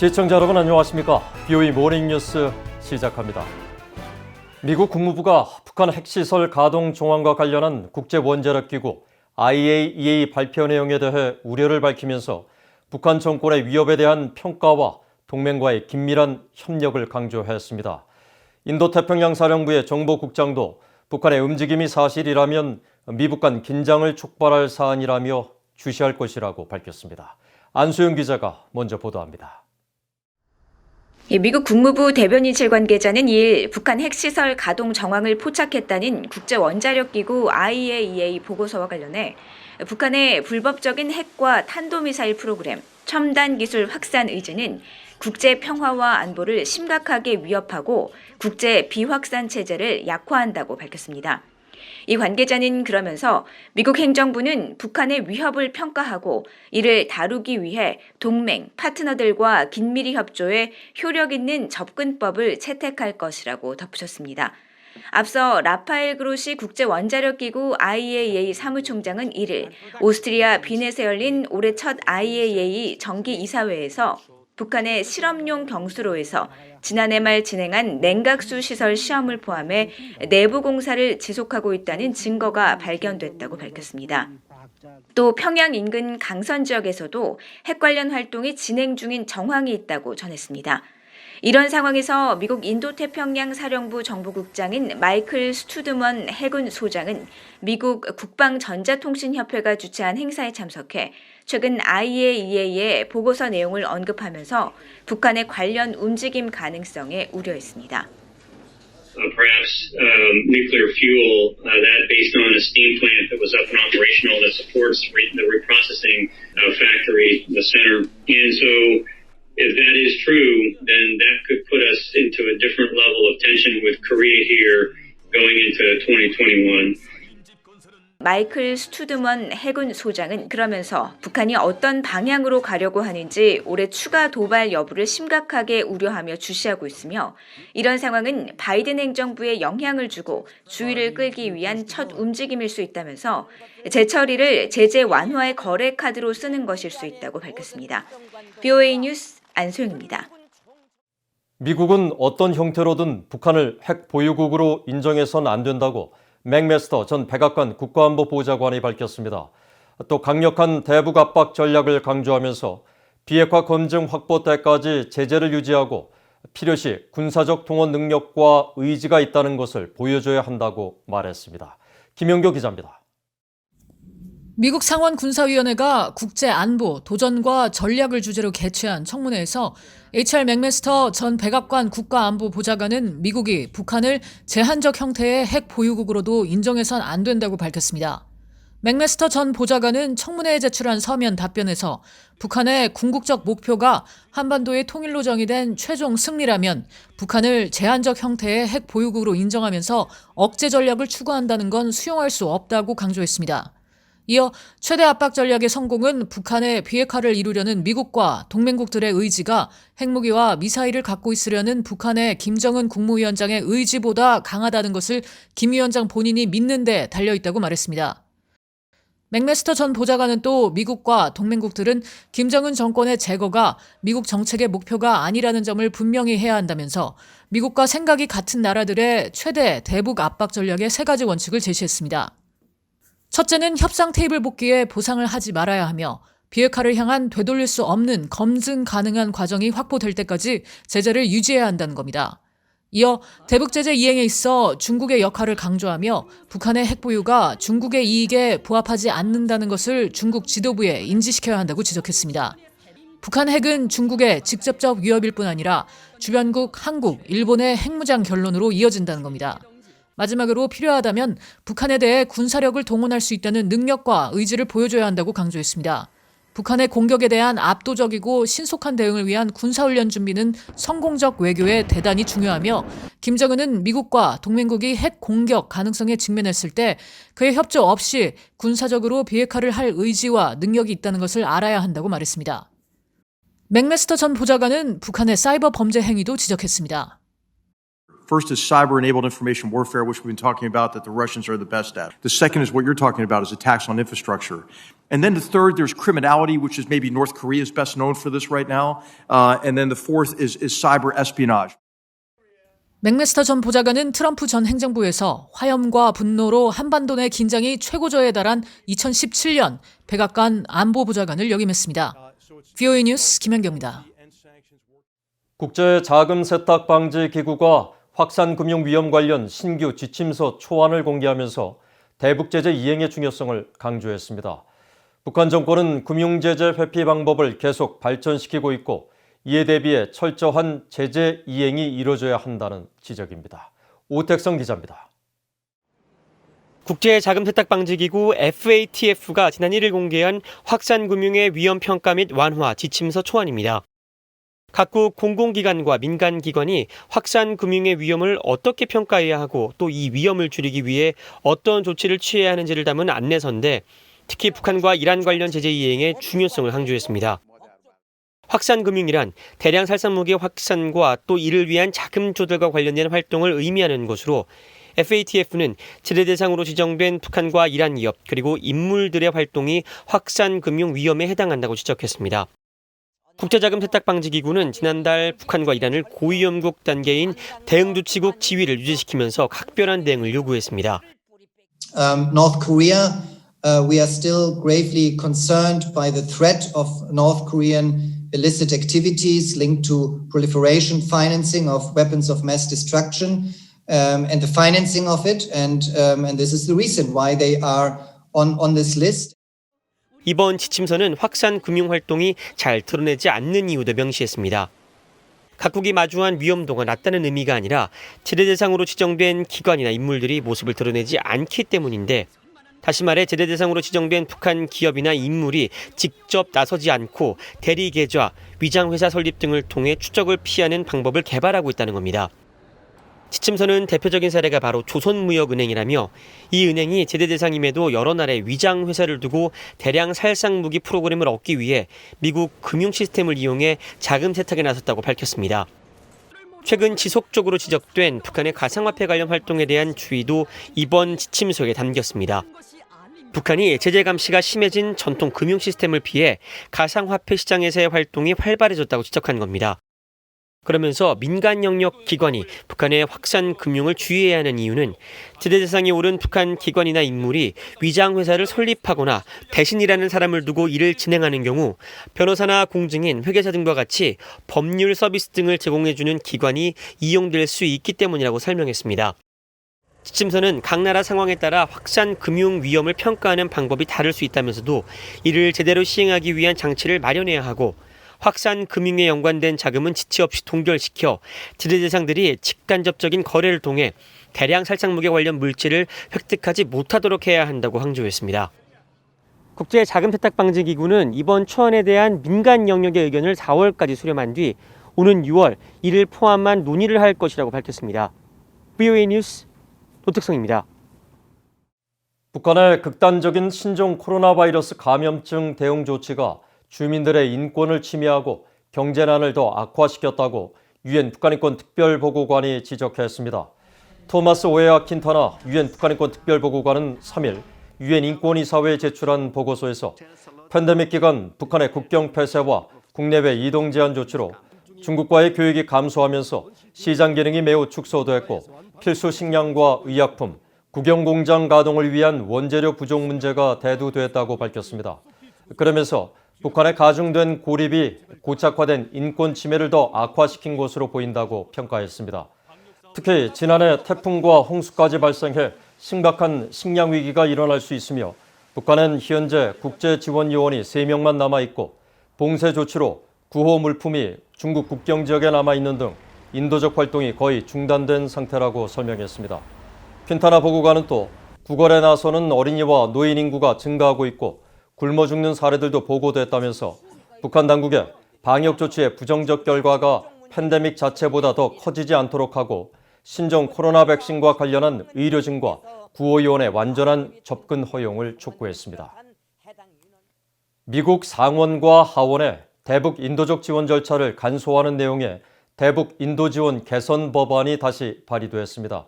시청자 여러분 안녕하십니까? BOE 모닝 뉴스 시작합니다. 미국 국무부가 북한 핵시설 가동 정황과 관련한 국제 원자력 기구 IAEA 발표 내용에 대해 우려를 밝히면서 북한 정권의 위협에 대한 평가와 동맹과의 긴밀한 협력을 강조했습니다. 인도태평양 사령부의 정보국장도 북한의 움직임이 사실이라면 미북 간 긴장을 촉발할 사안이라며 주시할 것이라고 밝혔습니다. 안수영 기자가 먼저 보도합니다. 예, 미국 국무부 대변인실 관계자는 2일 북한 핵시설 가동 정황을 포착했다는 국제원자력기구 IAEA 보고서와 관련해 북한의 불법적인 핵과 탄도미사일 프로그램, 첨단 기술 확산 의지는 국제 평화와 안보를 심각하게 위협하고 국제 비확산 체제를 약화한다고 밝혔습니다. 이 관계자는 그러면서 미국 행정부는 북한의 위협을 평가하고 이를 다루기 위해 동맹, 파트너들과 긴밀히 협조해 효력 있는 접근법을 채택할 것이라고 덧붙였습니다. 앞서 라파엘 그로시 국제원자력기구 IAEA 사무총장은 1일 오스트리아 빈에서 열린 올해 첫 IAEA 정기 이사회에서 북한의 실험용 경수로에서 지난해 말 진행한 냉각수 시설 시험을 포함해 내부 공사를 지속하고 있다는 증거가 발견됐다고 밝혔습니다. 또 평양 인근 강선 지역에서도 핵 관련 활동이 진행 중인 정황이 있다고 전했습니다. 이런 상황에서 미국 인도태평양 사령부 정보국장인 마이클 스투드먼 해군 소장은 미국 국방전자통신협회가 주최한 행사에 참석해 최근 IAEA의 보고서 내용을 언급하면서 북한의 관련 움직임 가능성에 우려했습니다. uh, perhaps um, nuclear fuel uh, that based on a steam plant that was up and operational that supports re- the reprocessing uh, factory, the center. And so, if that is true, then that could put us into a different level of tension with Korea here going into 2021. 마이클 스투드먼 해군 소장은 그러면서 북한이 어떤 방향으로 가려고 하는지 올해 추가 도발 여부를 심각하게 우려하며 주시하고 있으며 이런 상황은 바이든 행정부에 영향을 주고 주의를 끌기 위한 첫 움직임일 수 있다면서 재처리를 제재 완화의 거래 카드로 쓰는 것일 수 있다고 밝혔습니다. BOA 뉴스 안소영입니다. 미국은 어떤 형태로든 북한을 핵 보유국으로 인정해선 안 된다고 맥메스터 전 백악관 국가안보 보좌관이 밝혔습니다. 또 강력한 대북 압박 전략을 강조하면서 비핵화 검증 확보 때까지 제재를 유지하고 필요시 군사적 동원 능력과 의지가 있다는 것을 보여줘야 한다고 말했습니다. 김영교 기자입니다. 미국 상원 군사위원회가 국제 안보, 도전과 전략을 주제로 개최한 청문회에서 HR 맥메스터 전 백악관 국가안보 보좌관은 미국이 북한을 제한적 형태의 핵 보유국으로도 인정해선 안 된다고 밝혔습니다. 맥메스터 전 보좌관은 청문회에 제출한 서면 답변에서 북한의 궁극적 목표가 한반도의 통일로 정의된 최종 승리라면 북한을 제한적 형태의 핵 보유국으로 인정하면서 억제 전략을 추구한다는 건 수용할 수 없다고 강조했습니다. 이어 최대 압박 전략의 성공은 북한의 비핵화를 이루려는 미국과 동맹국들의 의지가 핵무기와 미사일을 갖고 있으려는 북한의 김정은 국무위원장의 의지보다 강하다는 것을 김 위원장 본인이 믿는 데 달려 있다고 말했습니다. 맥메스터 전 보좌관은 또 미국과 동맹국들은 김정은 정권의 제거가 미국 정책의 목표가 아니라는 점을 분명히 해야 한다면서 미국과 생각이 같은 나라들의 최대 대북 압박 전략의 세 가지 원칙을 제시했습니다. 첫째는 협상 테이블 복귀에 보상을 하지 말아야 하며 비핵화를 향한 되돌릴 수 없는 검증 가능한 과정이 확보될 때까지 제재를 유지해야 한다는 겁니다. 이어 대북 제재 이행에 있어 중국의 역할을 강조하며 북한의 핵 보유가 중국의 이익에 부합하지 않는다는 것을 중국 지도부에 인지시켜야 한다고 지적했습니다. 북한 핵은 중국의 직접적 위협일 뿐 아니라 주변국 한국, 일본의 핵무장 결론으로 이어진다는 겁니다. 마지막으로 필요하다면 북한에 대해 군사력을 동원할 수 있다는 능력과 의지를 보여줘야 한다고 강조했습니다. 북한의 공격에 대한 압도적이고 신속한 대응을 위한 군사훈련 준비는 성공적 외교에 대단히 중요하며 김정은은 미국과 동맹국이 핵 공격 가능성에 직면했을 때 그의 협조 없이 군사적으로 비핵화를 할 의지와 능력이 있다는 것을 알아야 한다고 말했습니다. 맥메스터 전 보좌관은 북한의 사이버 범죄 행위도 지적했습니다. First is cyber enabled information warfare, which we've been talking about that the Russians are the best at. The second is what you're talking about is attacks on infrastructure. And then the third, there's criminality, which is maybe North Korea is best known for this right now. Uh, and then the fourth is, is cyber espionage. 맥메스터 전 보좌관은 트럼프 전 행정부에서 화염과 분노로 한반도 내 긴장이 최고조에 달한 2017년 백악관 안보보좌관을 역임했습니다. VOA 뉴스 김현경입니다. 국제 자금 세탁 방지 기구가 확산 금융 위험 관련 신규 지침서 초안을 공개하면서 대북 제재 이행의 중요성을 강조했습니다. 북한 정권은 금융 제재 회피 방법을 계속 발전시키고 있고 이에 대비해 철저한 제재 이행이 이뤄져야 한다는 지적입니다. 오택성 기자입니다. 국제자금세탁방지기구 FATF가 지난 1일 공개한 확산금융의 위험평가 및 완화 지침서 초안입니다. 각국 공공기관과 민간기관이 확산 금융의 위험을 어떻게 평가해야 하고 또 이 위험을 줄이기 위해 어떤 조치를 취해야 하는지를 담은 안내서인데 특히 북한과 이란 관련 제재 이행의 중요성을 강조했습니다. 확산 금융이란 대량 살상무기 확산과 또 이를 위한 자금 조달과 관련된 활동을 의미하는 것으로 FATF는 제재 대상으로 지정된 북한과 이란 기업 그리고 인물들의 활동이 확산 금융 위험에 해당한다고 지적했습니다. 국제자금 세탁 방지 기구는 지난달 북한과 이란을 고위험국 단계인 대응 조치국 지위를 유지시키면서 각별한 대응을 요구했습니다. um, North Korea, uh, we are still gravely concerned by the threat of North Korean illicit activities linked to proliferation, financing of weapons of mass destruction, um, and the financing of it. And, um, and this is the reason why they are on, on this list. 이번 지침서는 확산 금융 활동이 잘 드러내지 않는 이유도 명시했습니다. 각국이 마주한 위험도가 낮다는 의미가 아니라 제재 대상으로 지정된 기관이나 인물들이 모습을 드러내지 않기 때문인데 다시 말해 제재 대상으로 지정된 북한 기업이나 인물이 직접 나서지 않고 대리 계좌, 위장 회사 설립 등을 통해 추적을 피하는 방법을 개발하고 있다는 겁니다. 지침서는 대표적인 사례가 바로 조선무역은행이라며 이 은행이 제재 대상임에도 여러 나라에 위장 회사를 두고 대량 살상 무기 프로그램을 얻기 위해 미국 금융 시스템을 이용해 자금 세탁에 나섰다고 밝혔습니다. 최근 지속적으로 지적된 북한의 가상화폐 관련 활동에 대한 주의도 이번 지침서에 담겼습니다. 북한이 제재 감시가 심해진 전통 금융 시스템을 피해 가상화폐 시장에서의 활동이 활발해졌다고 지적한 겁니다. 그러면서 민간 영역 기관이 북한의 확산 금융을 주의해야 하는 이유는 제재 대상에 오른 북한 기관이나 인물이 위장 회사를 설립하거나 대신 일하는 사람을 두고 일을 진행하는 경우 변호사나 공증인, 회계사 등과 같이 법률 서비스 등을 제공해 주는 기관이 이용될 수 있기 때문이라고 설명했습니다. 지침서는 각 나라 상황에 따라 확산 금융 위험을 평가하는 방법이 다를 수 있다면서도 이를 제대로 시행하기 위한 장치를 마련해야 하고 확산 금융에 연관된 자금은 지체 없이 동결시켜 제재 대상들이 직간접적인 거래를 통해 대량 살상무기 관련 물질을 획득하지 못하도록 해야 한다고 강조했습니다. 국제 자금 세탁 방지 기구는 이번 초안에 대한 민간 영역의 의견을 4월까지 수렴한 뒤 오는 6월 이를 포함한 논의를 할 것이라고 밝혔습니다. VOA 뉴스 도특성입니다. 북한의 극단적인 신종 코로나 바이러스 감염증 대응 조치가 주민들의 인권을 침해하고 경제난을 더 악화시켰다고 유엔 북한인권 특별보고관이 지적했습니다. 토마스 오에아 킨타나 유엔 북한인권 특별보고관은 3일 유엔 인권이사회에 제출한 보고서에서 팬데믹 기간 북한의 국경 폐쇄와 국내외 이동 제한 조치로 중국과의 교역이 감소하면서 시장 기능이 매우 축소됐고 필수 식량과 의약품, 국영 공장 가동을 위한 원재료 부족 문제가 대두됐다고 밝혔습니다. 그러면서 북한의 가중된 고립이 고착화된 인권 침해를 더 악화시킨 것으로 보인다고 평가했습니다. 특히 지난해 태풍과 홍수까지 발생해 심각한 식량 위기가 일어날 수 있으며 북한은 현재 국제 지원 요원이 3명만 남아 있고 봉쇄 조치로 구호 물품이 중국 국경 지역에 남아 있는 등 인도적 활동이 거의 중단된 상태라고 설명했습니다. 퀸타나 보고관은 또 구걸에 나서는 어린이와 노인 인구가 증가하고 있고 굶어 죽는 사례들도 보고됐다면서 북한 당국의 방역 조치의 부정적 결과가 팬데믹 자체보다 더 커지지 않도록 하고 신종 코로나 백신과 관련한 의료진과 구호위원의 완전한 접근 허용을 촉구했습니다. 미국 상원과 하원의 대북 인도적 지원 절차를 간소화하는 내용의 대북 인도 지원 개선 법안이 다시 발의됐습니다.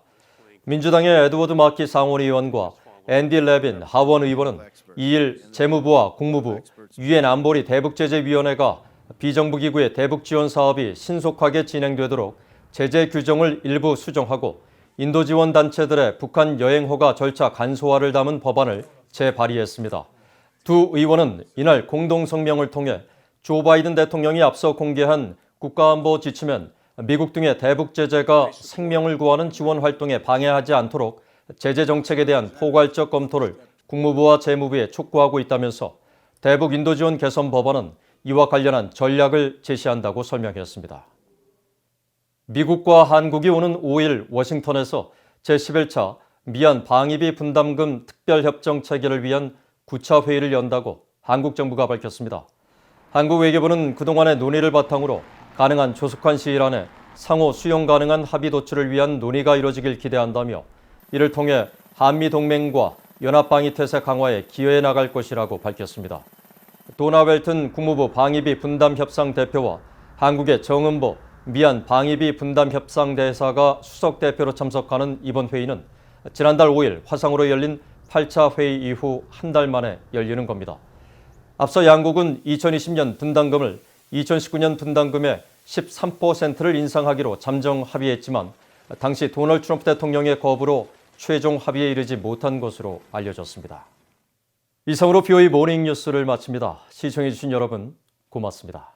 민주당의 에드워드 마키 상원의원과 앤디 레빈 하원 의원은 2일 재무부와 국무부, 유엔 안보리 대북제재위원회가 비정부 기구의 대북 지원 사업이 신속하게 진행되도록 제재 규정을 일부 수정하고 인도 지원 단체들의 북한 여행 허가 절차 간소화를 담은 법안을 재발의했습니다. 두 의원은 이날 공동 성명을 통해 조 바이든 대통령이 앞서 공개한 국가안보 지침엔 미국 등의 대북 제재가 생명을 구하는 지원 활동에 방해하지 않도록 제재 정책에 대한 포괄적 검토를 국무부와 재무부에 촉구하고 있다면서 대북 인도 지원 개선 법안은 이와 관련한 전략을 제시한다고 설명했습니다. 미국과 한국이 오는 5일 워싱턴에서 제11차 미얀 방위비 분담금 특별협정 체결을 위한 9차 회의를 연다고 한국 정부가 밝혔습니다. 한국 외교부는 그동안의 논의를 바탕으로 가능한 조속한 시일 안에 상호 수용 가능한 합의 도출을 위한 논의가 이뤄지길 기대한다며 이를 통해 한미 동맹과 연합 방위 태세 강화에 기여해 나갈 것이라고 밝혔습니다. 도나 웰튼 국무부 방위비 분담 협상 대표와 한국의 정은보 미얀 방위비 분담 협상 대사가 수석 대표로 참석하는 이번 회의는 지난달 5일 화상으로 열린 8차 회의 이후 한 달 만에 열리는 겁니다. 앞서 양국은 2020년 분담금을 2019년 분담금의 13%를 인상하기로 잠정 합의했지만 당시 도널드 트럼프 대통령의 거부로 최종 합의에 이르지 못한 것으로 알려졌습니다. 이상으로 BOE 모닝 뉴스를 마칩니다. 시청해주신 여러분 고맙습니다.